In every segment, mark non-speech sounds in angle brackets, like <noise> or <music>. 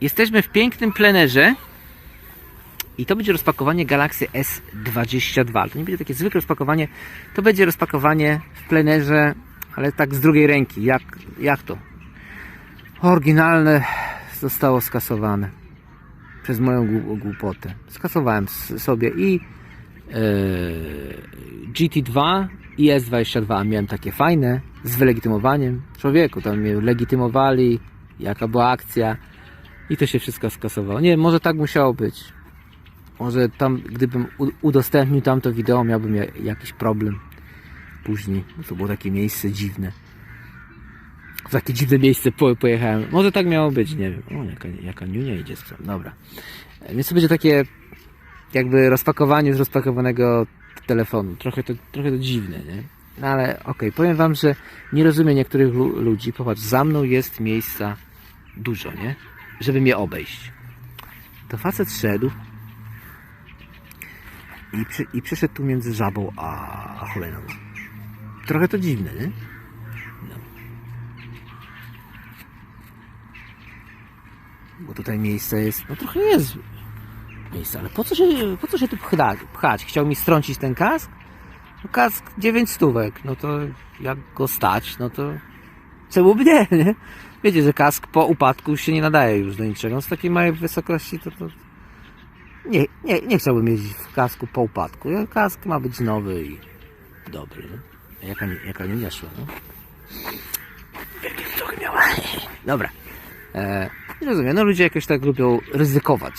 jesteśmy w pięknym plenerze i to będzie rozpakowanie Galaxy S22. To nie będzie takie zwykłe rozpakowanie, to będzie rozpakowanie w plenerze, ale tak z drugiej ręki. Jak, jak to? Oryginalne zostało skasowane przez moją głu- głupotę. Skasowałem sobie i e, GT2 i S22 miałem takie fajne z wylegitymowaniem. Człowieku, tam mnie legitymowali, jaka była akcja i to się wszystko skasowało. Nie może tak musiało być. Może tam, gdybym udostępnił tamto wideo, miałbym ja- jakiś problem później. To było takie miejsce dziwne. W takie dziwne miejsce po, pojechałem. Może tak miało być, nie wiem. O, jaka, jaka niunia idzie z. Dobra. Więc to będzie takie jakby rozpakowanie z rozpakowanego telefonu. Trochę to, trochę to dziwne, nie? No ale okej, powiem wam, że nie rozumiem niektórych lu- ludzi. Popatrz, za mną jest miejsca dużo, nie? Żeby mnie obejść. To facet szedł i, przy, i przyszedł tu między żabą a, choleną. Trochę to dziwne, nie? No. Bo tutaj miejsce jest, no trochę jest miejsce, ale po co się, po co się tu pcha, pchać? Chciał mi strącić ten kask? No kask 9 stówek, no to jak go stać, no to czemu by nie, nie? Wiecie, że kask po upadku się nie nadaje już do niczego. Z takiej małej wysokości to, to nie, nie, nie chciałbym jeździć w kasku po upadku. Kask ma być nowy i dobry. No. Jaka, jaka linia szła, no? Trochę miała. Dobra. E, nie rozumiem, no ludzie jakoś tak lubią ryzykować.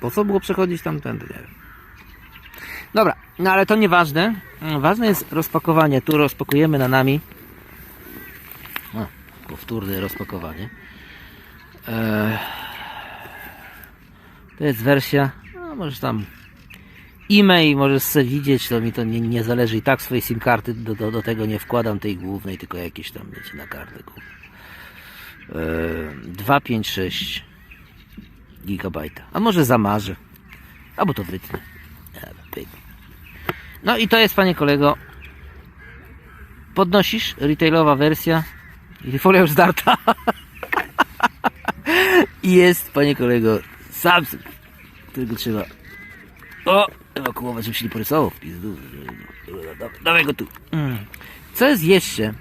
Po co było przechodzić tamtędy, nie wiem. Dobra, no ale to nieważne. Ważne jest rozpakowanie. Tu rozpakujemy na nami. Powtórne rozpakowanie. Eee, to jest wersja, no możesz tam e-mail, możesz sobie widzieć, to mi to nie, nie zależy i tak swojej SIM karty do, do, do tego nie wkładam tej głównej, tylko jakieś tam wiecie na kartę. Eee, 256 gigabajta. A może zamarzę. Albo to wytnę. No i to jest, panie kolego. Podnosisz, retailowa wersja. I folia już zdarta. I jest, panie kolego, Samsung, którego trzeba o, ewakuować, żeby się nie porysował w pizdu. Dawaj go tu. Mm. Co jest jeszcze?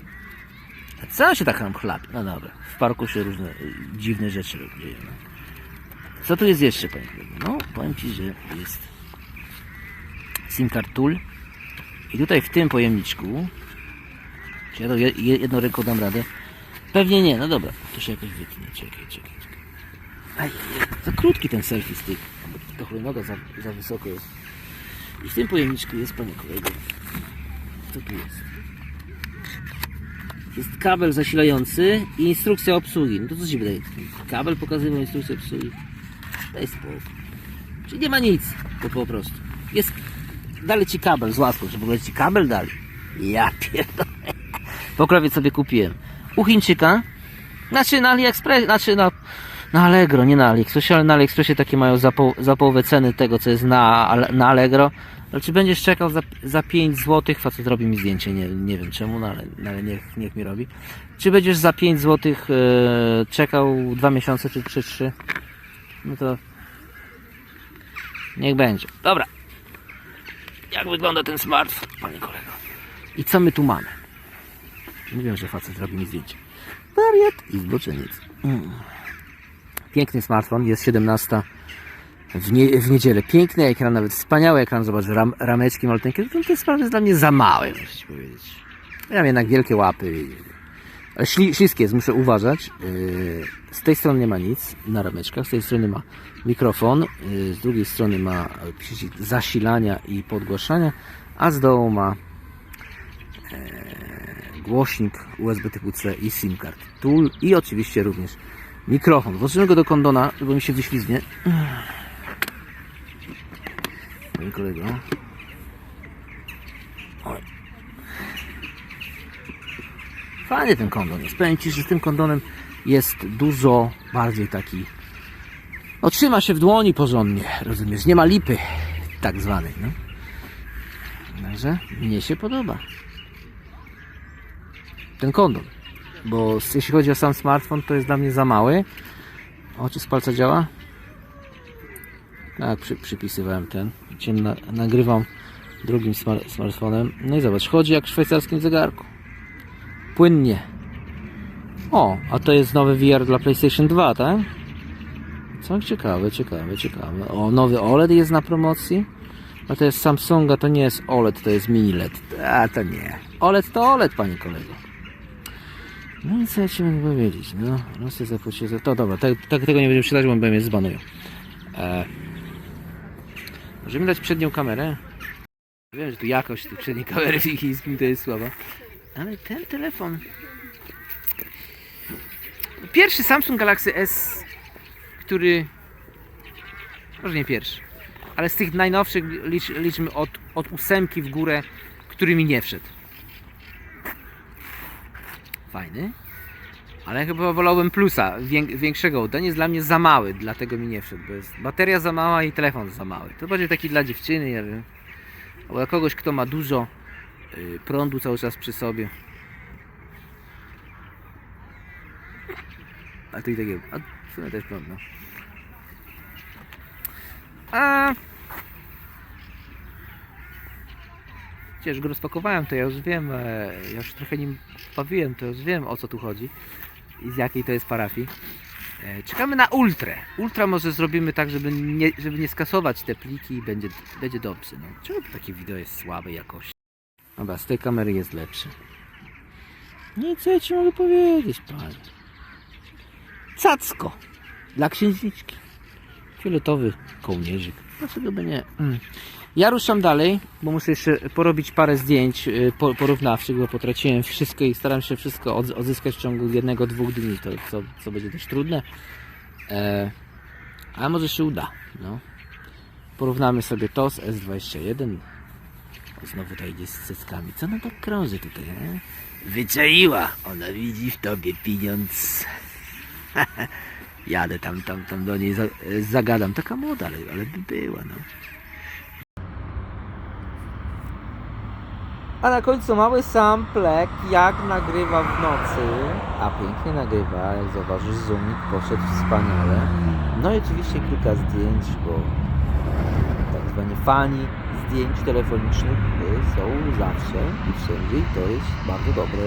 A Co się tak nam chlapie? No dobra, w parku się różne y, dziwne rzeczy dzieją. Co tu jest jeszcze, panie kolego? No, powiem ci, że jest SIM card tool. I tutaj w tym pojemniczku, czy ja to je- je- jedną ręką dam radę? Pewnie nie, no dobra, to się jakoś wytnie. Czekaj, czekaj, czekaj. Aj, za krótki ten selfie stick, to hulajnoga za, za wysoko jest. I w tym pojemniczku jest, panie kolego, co tu jest? Jest kabel zasilający i instrukcja obsługi. No to co ci wydaje? Kabel pokazywał instrukcję obsługi. Daj spokój. Czyli nie ma nic, to po prostu. Jest, dali ci kabel z łaską, że w ogóle ci kabel dali. Ja pierdolę. Pokrowiec sobie kupiłem. U Chińczyka, znaczy na AliExpress, znaczy na, na Allegro, nie na AliExpressie, ale na AliExpressie takie mają za, poł, za połowę ceny tego, co jest na, na Allegro. Ale czy będziesz czekał za, za 5 zł, facet robi mi zdjęcie, nie, nie wiem czemu, no ale, no ale niech, niech mi robi. Czy będziesz za 5 zł e, czekał 2 miesiące czy 3-3? No to niech będzie. Dobra. Jak wygląda ten smartfon, panie kolego? I co my tu mamy? Mówiłem, że facet robi mi zdjęcie. Wariat i zboczeniec. Mm. Piękny smartfon, jest 17 w, nie, w niedzielę. Piękny ekran, nawet wspaniały ekran. Zobacz, ram, rameczki malutkie. To, to jest jest dla mnie za małe, muszę ci powiedzieć. Ja mam jednak wielkie łapy. Śli, śliskie jest, muszę uważać. Yy, z tej strony nie ma nic na rameczkach, z tej strony ma mikrofon, yy, z drugiej strony ma zasilania i podgłaszania, a z dołu ma głośnik USB typu C i SIM card tool i oczywiście również mikrofon. Włożymy go do kondona, bo mi się wyślizgnie. Mój kolego. Fajny ten kondon jest. Powiem Ci, że z tym kondonem jest dużo bardziej taki... No trzyma się w dłoni porządnie, rozumiesz? Nie ma lipy tak zwanej, no. Także mnie się podoba. Ten kondon. Bo jeśli chodzi o sam smartfon, to jest dla mnie za mały. O, czy z palca działa? Tak, przy, przypisywałem ten. Dzisiaj na, nagrywam drugim smar- smartfonem. No i zobacz, chodzi jak w szwajcarskim zegarku. Płynnie. O, a to jest nowy VR dla PlayStation 2, tak? Co ciekawe, ciekawe, ciekawe. O, nowy OLED jest na promocji. A to jest Samsunga, to nie jest OLED, to jest mini LED. A to nie. OLED to OLED, panie kolego. No i co ja ci mogę powiedzieć? No, Rosja zapłaci za to. Dobra, tak, tak tego nie będziemy czytać, bo mnie zbanują. E, możemy dać przednią kamerę. Wiem, że tu jakość tej przedniej kamery w chińskim to jest słaba. Ale ten telefon... Pierwszy Samsung Galaxy S, który... Może nie pierwszy. Ale z tych najnowszych licz, liczmy od, od ósemki w górę, który mi nie wszedł. Fajny. Ale chyba wolałbym plusa, wię, większego. Ten jest dla mnie za mały, dlatego mi nie wszedł. Bo jest bateria za mała i telefon za mały. To bardziej taki dla dziewczyny, nie wiem. Albo dla kogoś, kto ma dużo y, prądu cały czas przy sobie. A to i takie. A w sumie też prąd, no. A. Przecież go rozpakowałem, to ja już wiem, e, ja już trochę nim bawiłem, to już wiem o co tu chodzi i z jakiej to jest parafii. E, Czekamy na ultrę. Ultra może zrobimy tak, żeby nie, żeby nie skasować te pliki i będzie, będzie dobrze. No. Czemu takie wideo jest słabej jakości? Dobra, z tej kamery jest lepsze. No i co ja ci mogę powiedzieć, panie? Cacko! Dla księżniczki. Fioletowy kołnierzyk. Dlaczego by nie? Mm. Ja ruszam dalej, bo muszę jeszcze porobić parę zdjęć y, po- porównawczych, bo potraciłem wszystko i staram się wszystko odz- odzyskać w ciągu jednego, dwóch dni, to, co, co będzie dość trudne. Ale może się uda. No. Porównamy sobie to z S21. O, Znowu tutaj idzie z cyckami. Co ona tak krąży tutaj, nie? Wyczaiła! Ona widzi w tobie pieniądz. <laughs> Jadę tam, tam, tam do niej, za, zagadam. Taka młoda, ale, ale by była, no. A na końcu mały samplek, jak nagrywa w nocy. A pięknie nagrywa, jak zauważysz, zoomik poszedł wspaniale. No i oczywiście kilka zdjęć, bo tak zwani fani zdjęć telefonicznych y, są zawsze i wszędzie i to jest bardzo dobre.